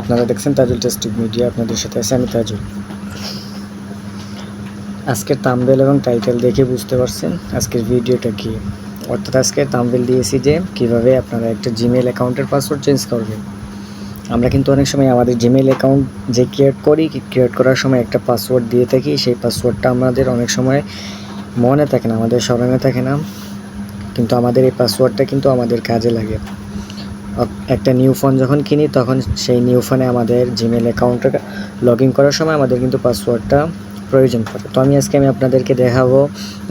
আপনারা দেখছেন তাজুল টেস্টিক মিডিয়া, আপনাদের সাথে আছে আমি তাজুল। আজকের তামবেল এবং টাইটেল দেখে বুঝতে পারছেন আজকের ভিডিওটা কি। অর্থাৎ আজকে তাম্বেল দিয়েছি যে কীভাবে আপনারা একটা জিমেল অ্যাকাউন্টের পাসওয়ার্ড চেঞ্জ করবেন। আমরা কিন্তু অনেক সময় আমাদের জিমেল অ্যাকাউন্ট যে ক্রিয়েট করি ক্রিয়েট করার সময় একটা পাসওয়ার্ড দিয়ে থাকি, সেই পাসওয়ার্ডটা আমাদের অনেক সময় মনে থাকে না, আমাদের স্মরণে থাকে না। কিন্তু আমাদের এই পাসওয়ার্ডটা কিন্তু আমাদের কাজে লাগে। একটা নিউ ফোন যখন কিনি, তখন সেই নিউ ফোনে আমাদের জিমেল অ্যাকাউন্টে লগ ইন করার সময় আমাদের কিন্তু পাসওয়ার্ডটা প্রয়োজন পড়ে। তো আমি আজকে আমি আপনাদেরকে দেখাবো,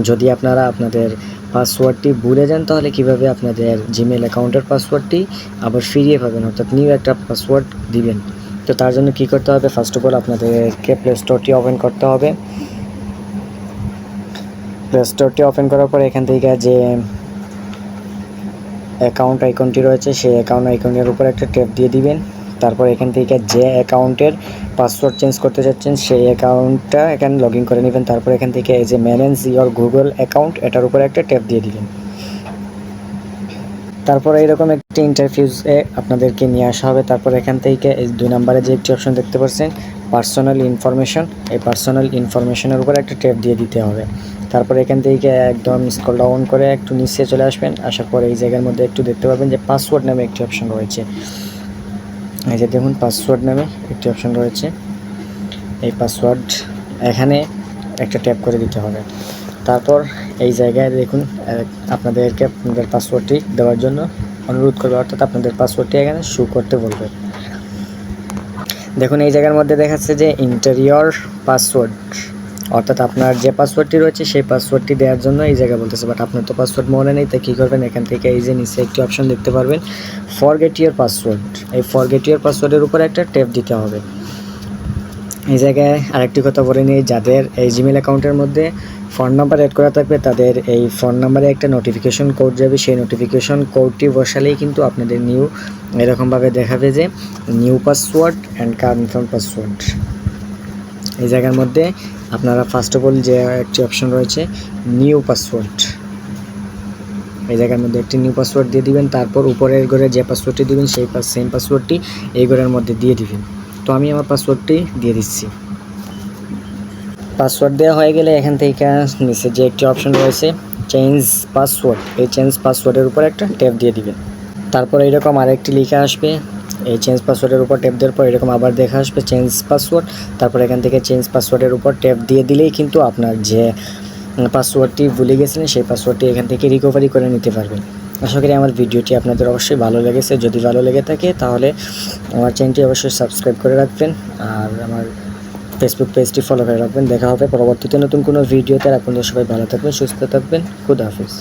যদি আপনারা আপনাদের পাসওয়ার্ডটি ভুলে যান, তাহলে কীভাবে আপনাদের জিমেল অ্যাকাউন্টের পাসওয়ার্ডটি আবার ফিরিয়ে পাবেন, অর্থাৎ নিউ একটা পাসওয়ার্ড দিবেন। তো তার জন্য কি করতে হবে? ফার্স্ট অফ অল আপনাদেরকে প্লে স্টোরটি ওপেন করতে হবে। প্লে স্টোরটি ওপেন করার পর এখান থেকে যে অ্যাকাউন্ট আইকনটি রয়েছে, সেই অ্যাকাউন্ট আইকনের উপর একটা ট্যাপ দিয়ে দিবেন। তারপর এখান থেকে যে অ্যাকাউন্টের পাসওয়ার্ড চেঞ্জ করতে চাচ্ছেন সেই অ্যাকাউন্টটা এখানে লগ ইন করে নেবেন। তারপর এখান থেকে এই যে ম্যানেজ ইওর গুগল অ্যাকাউন্ট এটার উপর একটা ট্যাপ দিয়ে দিবেন। তারপর এইরকম একটি ইন্টারফিউজে আপনাদেরকে নিয়ে আসা হবে। তারপর এখান থেকে এই দুই নম্বরে যে একটি অপশন দেখতে পাচ্ছেন পার্সোনাল ইনফরমেশন এই পার্সোনাল ইনফরমেশনের উপর একটা ট্যাপ দিয়ে দিতে হবে। তারপর এখান থেকে একদম স্ক্রল ডাউন করে একটু নিচে চলে আসবেন, আসার পর এই জায়গার মধ্যে একটু দেখতে পাবেন যে পাসওয়ার্ড নামে একটি অপশন রয়েছে। এই যে দেখুন পাসওয়ার্ড নামে একটি অপশন রয়েছে। এই পাসওয়ার্ড এখানে একটা ট্যাপ করে দিতে হবে। তারপর এই জায়গায় দেখুন আপনাদেরকে আপনাদের পাসওয়ার্ডটি দেওয়ার জন্য অনুরোধ করবে, অর্থাৎ আপনাদের পাসওয়ার্ডটি এখানে শু করতে বলবে। দেখুন, এই জায়গার মধ্যে দেখাচ্ছে যে ইন্টেরিয়র পাসওয়ার্ড অর্থাৎ আপনার যে পাসওয়ার্ডটি রয়েছে, সেই পাসওয়ার্ডটি দেওয়ার জন্য এই জায়গা বলতেছে। বাট আপনার তো পাসওয়ার্ড মনে নেই, তাই কী করবেন? এখান থেকে এই যে নিচে একটি অপশন দেখতে পারবেন। ফরগেট ইয়ার পাসওয়ার্ড এই ফরগেট ইয়ার পাসওয়ার্ডের উপর একটা টেপ দিতে হবে। এই জায়গায় আরেকটি কথা বলে নিই, যাদের এই জিমেল অ্যাকাউন্টের মধ্যে ফোন নাম্বার অ্যাড করা থাকবে, তাদের এই ফোন নাম্বারে একটা নোটিফিকেশন কোড যাবে। সেই নোটিফিকেশন কোডটি বসালেই কিন্তু আপনাদের নিউ এরকমভাবে দেখাবে যে new password and confirm password এই জায়গার মধ্যে আপনারা ফার্স্ট অফ অল যে একটি অপশন রয়েছে নিউ পাসওয়ার্ড এই জায়গার মধ্যে একটি নিউ পাসওয়ার্ড দিয়ে দিবেন, তারপর উপরের ঘরে যে পাসওয়ার্ডটি দিবেন, সেই সেম পাসওয়ার্ডটি এই ঘরের মধ্যে দিয়ে দিবেন। তো আমি আমার পাসওয়ার্ডটি দিয়ে দিচ্ছি। পাসওয়ার্ড দেওয়া হয়ে গেলে এখান থেকে নিচে যে একটি অপশন রয়েছে চেঞ্জ পাসওয়ার্ড এই চেঞ্জ পাসওয়ার্ডের উপর একটা ট্যাপ দিয়ে দিবেন। তারপর এইরকম আরেকটি লিখে আসবে, এই চেঞ্জ পাসওয়ার্ডের উপর ট্যাপ দেওয়ার পর এরকম আবার দেখা আসবে চেঞ্জ পাসওয়ার্ড তারপর এখান থেকে চেঞ্জ পাসওয়ার্ডের উপর ট্যাপ দিয়ে দিলেই কিন্তু আপনার যে পাসওয়ার্ডটি ভুলে গেছিলেন, সেই পাসওয়ার্ডটি এখান থেকে রিকভারি করে নিতে পারবেন। আশা করি আমার ভিডিওটি আপনাদের অবশ্যই ভালো লেগেছে। যদি ভালো লেগে থাকে, তাহলে আমার চ্যানেলটি অবশ্যই সাবস্ক্রাইব করে রাখবেন আর আমার ফেসবুক পেজটি ফলো করে রাখবেন। দেখা হবে পরবর্তীতে নতুন কোনো ভিডিওতে। আপনাদের সবাই ভালো থাকবেন, সুস্থ থাকবেন। খুদা হাফিজ।